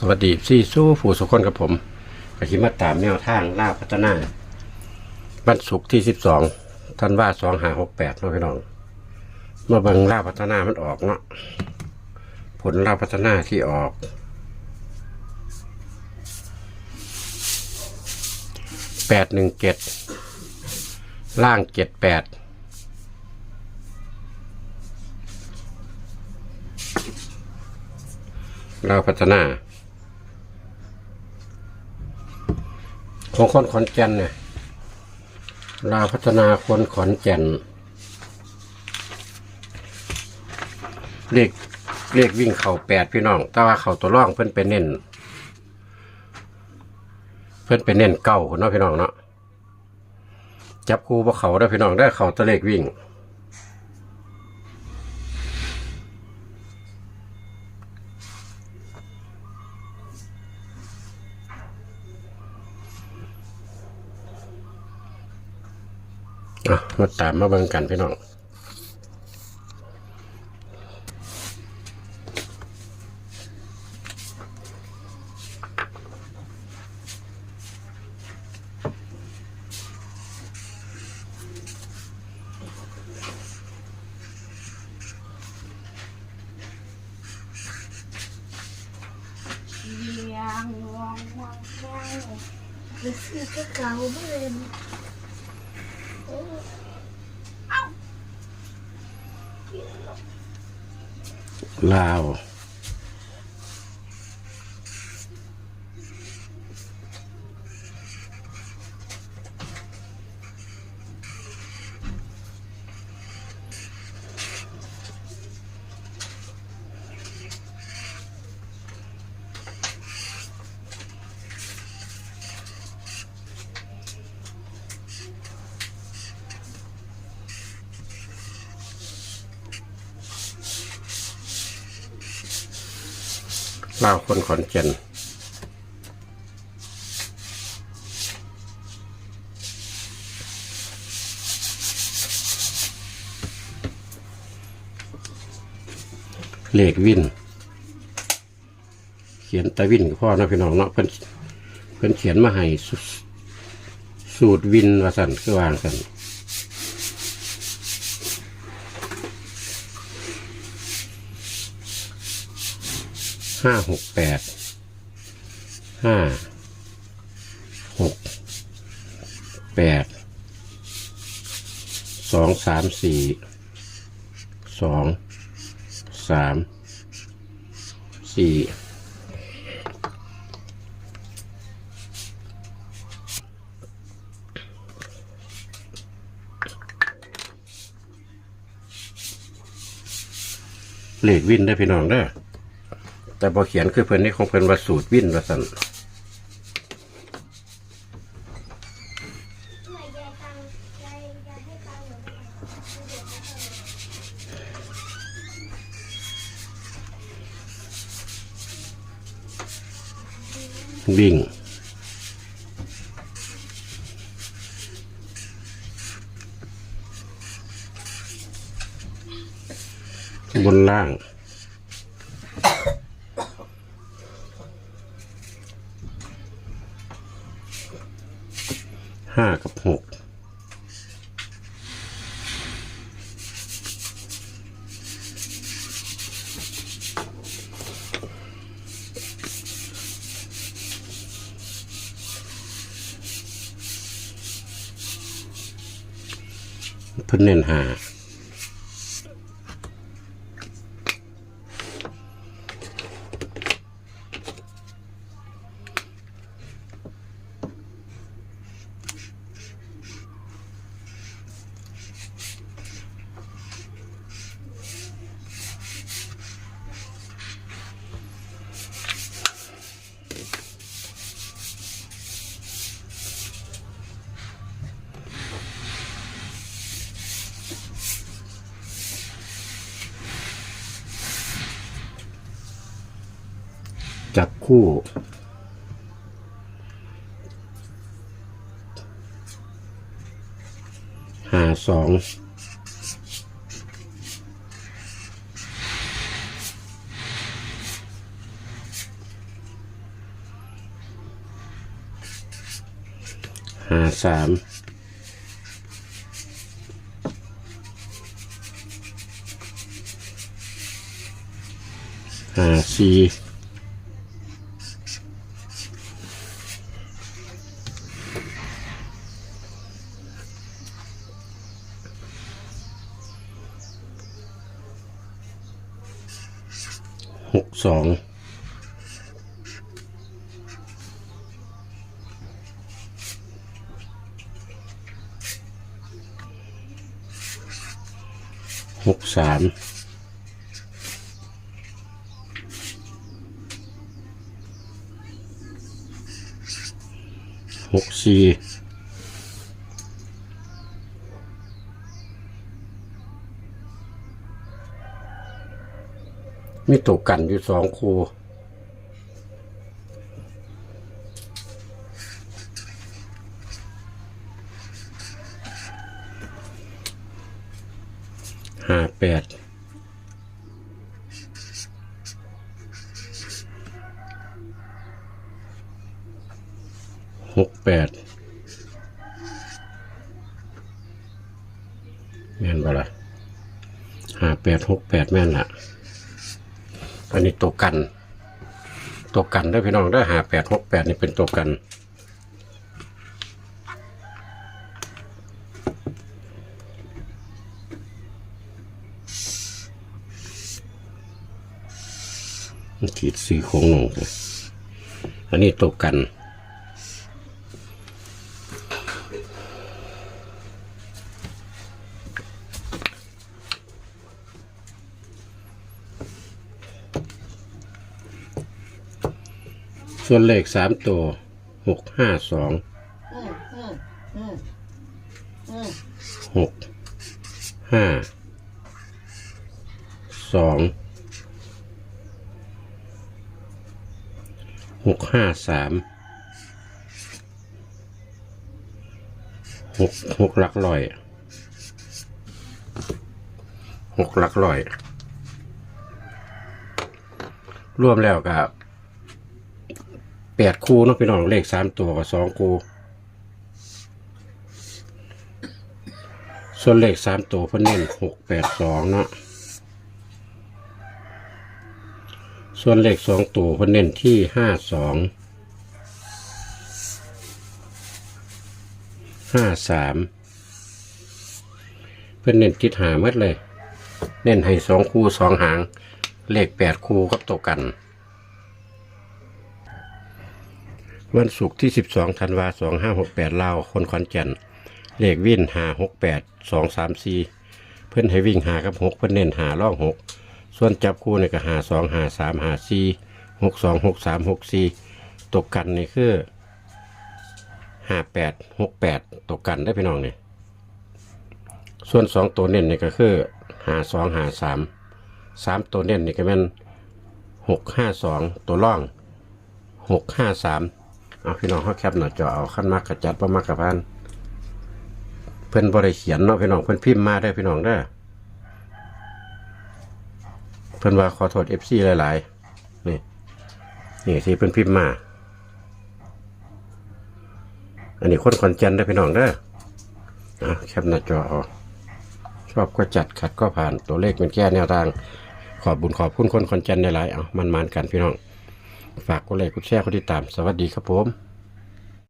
สวัสดีซี่สู้ผู้สุคนกับผมกขิมาตามแนวทางล่าพัฒนาบันสุกร์ที่สิบสองท่านว่าสองหาหกแปดเนาะพี่น้องมาเบิ่งล่าพัฒนามันออกเนาะผลล่าพัฒนาที่ออกแปดหนึ่งเจ็ดล่างเจ็ดแปดเราวพัฒนา ของคนขอนแก่นเนี่ยลาพัฒนาคนขอนแก่นเรียกเรียกวิ่งเข่าแปดพี่น้อง แต่ว่าเข่าตัวร่องเพิ่นไปเน้น เพิ่นไปเน้นเก่าเนาะพี่น้องเนาะจับคูบ่เขาได้พี่น้องได้เข่าตะเลขวิ่ง มาตามมาเบิ่งกันพี่น้องเลี้ยงวงงวงงวงไปซื้อก็เก่าไม่เลยโอ้เอ้า ลาว ลาวคนขอนแก่นเลขวิน เขียนตะวินกับพ่อนะพี่น้องเนาะเพิ่นเพิ่นเขียนมาให้สสูตรวินว่าสั่นคือวางสั่น ห้าหกแปดห้าหกแปดสองสามสี่สองสามสี่เลขวินได้พี่น้องเด้อ แต่บอเขียนคือเพิ่นนี่ของเพิ่นว่าสูตรวินว่าสั่นไม่ยายตังยายยายให้ตังค์หนูวิ่งบนล่าง ห้ากับหกเพิ่นเน้นหา จับคู่ หาสองหาสามหาสี่ หกสองหกสามหกสี่ มีตกกันอยู่สองคู่ห้าแปดหกแปดแม่นบ่ล่ะห้าแปดหกแปดแม่นล่ะ อันนี้ตัวกัน ตัวกันได้พี่น้องได้หาแปดหกแปดนี่เป็นตัวกันขีดสี่โค้งลงอันนี้ตัวกัน ส่วนเลขสามตัวหกห้าสองหกห้าสองหกห้าสามหกหกหลักร้อยหกหลักร้อย รวมแล้วกับ แปดคู่เนาะพี่น้องเลขสามตัวกับสองคู่ ส่วนเลขสามตัวเพิ่นเน้นหกแปดสองเนาะส่วนเลขสองตัวเพิ่นเน้นที่ห้าสองห้าสามเพิ่นเน้นทิศหาเมื่อเลย เน้นให้สองคู่สองหาง เลขแปดคู่กับตัวกัน วันศุกร์ที่สิบสองธันวาสองห้าหกแปดลาวคนขอนแก่น เลขวิ่นหาหกแปดสองสามซีเพื่อนให้วิ่งหากับหกเพื่อนเน้นหาล่องหกส่วนจับคู่เนี่ก็หาสองหาสามหาสี่หกสองหกสามหกซีตกกันนี่คือห้าแปดหกแปดตกกันได้พี่น้องนี่ส่วนสองตัวเน้นนี่ก็คือหาสองหาสามสามตัวเน้นนี่ก็เป็นหกห้าสองตัวล่องหกห้าสาม เอาพี่น้องเขาแคปหน้าจอเอาขั้นมากกระจัดประมากกระพันเพิ่นบ่ได้เขียนเนาะพี่น้องเพิ่นพิมพ์มาได้พี่น้องเด้เพิ่นว่าขอโทษ FC หลายๆนี่นี่ที่เพิ่นพิมพ์มา อันนี้คนขอนแก่นได้พี่น้องเด้อะแคปหน้าจอเอาชอบก็จัดขัดก็ผ่านตัวเลขเป็นแก้แนวทาง ขอบบุญขอบคุณคนขอนแก่นหลายๆเอามันๆกันพี่น้อง ฝากกดไลค์กดแชร์กดติดตาม สวัสดีครับผม